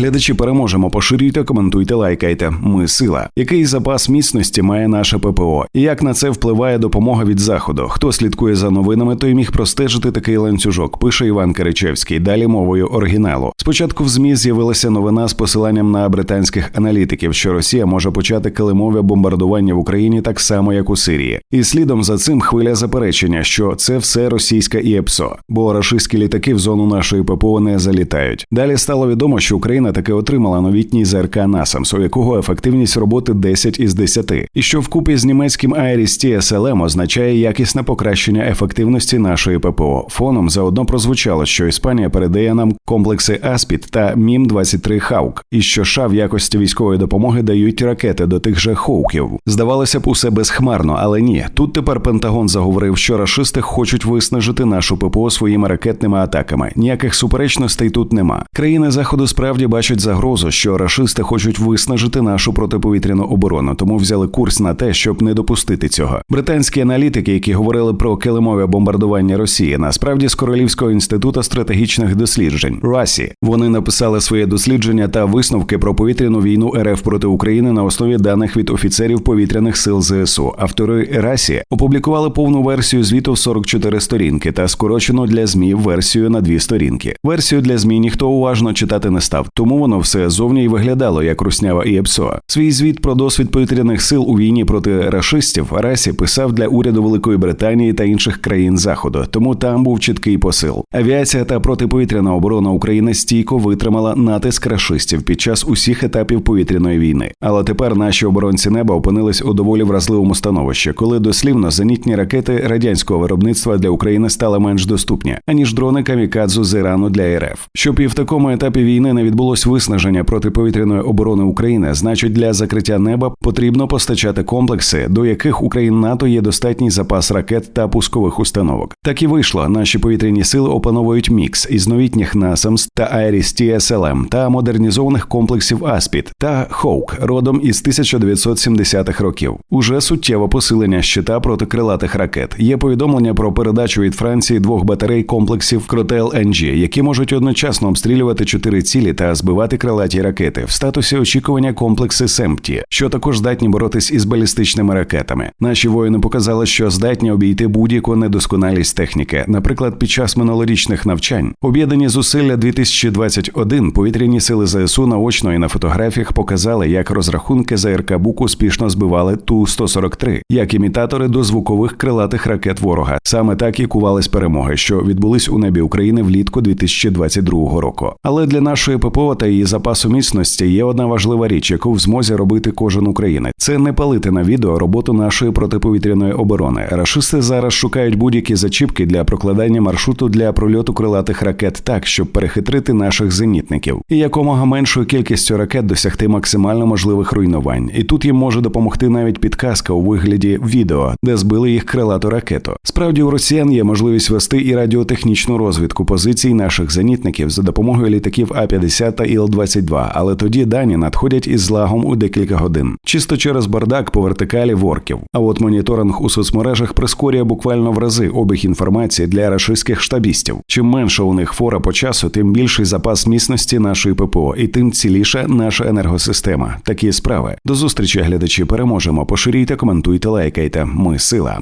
Глядачі переможемо. Поширюйте, коментуйте, лайкайте. Ми сила. Який запас міцності має наше ППО? І як на це впливає допомога від заходу? Хто слідкує за новинами, той міг простежити такий ланцюжок. Пише Іван Киричевський. Далі мовою оригіналу. Спочатку в змі з'явилася новина з посиланням на британських аналітиків, що Росія може почати килимове бомбардування в Україні так само, як у Сирії. І слідом за цим хвиля заперечення, що це все російська ІЕПСО, бо рашистські літаки в зону нашої ППО не залітають. Далі стало відомо, що Україна таки отримала новітній ЗРК Насамс, у якого ефективність роботи 10 із 10, і що вкупі з німецьким Айріс TSLM означає якісне покращення ефективності нашої ППО. Фоном заодно прозвучало, що Іспанія передає нам комплекси Аспід та Мім 23 Хаук, і що США в якості військової допомоги дають ракети до тих же Хоуків. Здавалося б, усе безхмарно, але ні. Тут тепер Пентагон заговорив, що рашисти хочуть виснажити нашу ППО своїми ракетними атаками. Ніяких суперечностей тут нема. Країни заходу справді бачать загрозу, що рашисти хочуть виснажити нашу протиповітряну оборону, тому взяли курс на те, щоб не допустити цього. Британські аналітики, які говорили про килимове бомбардування Росії, насправді з Королівського інституту стратегічних досліджень РАСІ. Вони написали своє дослідження та висновки про повітряну війну РФ проти України на основі даних від офіцерів повітряних сил ЗСУ. Автори РАСІ опублікували повну версію звіту в 44 сторінки та скорочену для змі версію на дві сторінки. Версію для змі ніхто уважно читати не став, тому воно все зовні й виглядало як руснява і ЕПСО. Свій звіт про досвід повітряних сил у війні проти рашистів Расі писав для уряду Великої Британії та інших країн заходу, тому там був чіткий посил. Авіація та протиповітряна оборона України стійко витримала натиск рашистів під час усіх етапів повітряної війни. Але тепер наші оборонці неба опинились у доволі вразливому становищі, коли дослівно зенітні ракети радянського виробництва для України стали менш доступні, аніж дрони камікадзу з Ірану для РФ. Щоб і в такому етапі війни не відбулось виснаження протиповітряної оборони України, значить для закриття неба потрібно постачати комплекси, до яких Україн НАТО є достатній запас ракет та пускових установок. Так і вийшло. Наші повітряні сили опановують мікс із новітніх NASAMS та Айріс TSLM та модернізованих комплексів Аспід та Хоук родом із 1970-х років. Уже суттєво посилення щита проти крилатих ракет. Є повідомлення про передачу від Франції двох батарей комплексів Кротел НГ, які можуть одночасно обстрілювати чотири цілі та збивати крилаті ракети в статусі очікування комплекси Семпті, що також здатні боротись із балістичними ракетами. Наші воїни показали, що здатні обійти будь-яку недосконалість техніки. Наприклад, під час минулорічних навчань об'єднані зусилля 2021 повітряні сили ЗСУ наочно і на фотографіях показали, як розрахунки ЗРК «Бук» успішно збивали ту 143 як імітатори до звукових крилатих ракет ворога. Саме так і кувались перемоги, що відбулись у небі України влітку 2022 року. Але для нашої ППО та її запасу міцності є одна важлива річ, яку в змозі робити кожен українець. Це не палити на відео роботу нашої протиповітряної оборони. Рашисти зараз шукають будь-які зачіпки для прокладання маршруту для прольоту крилатих ракет так, щоб перехитрити наших зенітників і якомога меншою кількістю ракет досягти максимально можливих руйнувань. І тут їм може допомогти навіть підказка у вигляді відео, де збили їх крилату ракету. Справді у росіян є можливість вести і радіотехнічну розвідку позицій наших зенітників за допомогою літаків А 50 та Іл-22, але тоді дані надходять із злагом у декілька годин, чисто через бардак по вертикалі ворків. А от моніторинг у соцмережах прискорює буквально в рази обіг інформації для рашистських штабістів. Чим менше у них фора по часу, тим більший запас міцності нашої ППО, і тим ціліша наша енергосистема. Такі справи. До зустрічі, глядачі. Переможемо. Поширюйте, коментуйте, лайкайте. Ми сила.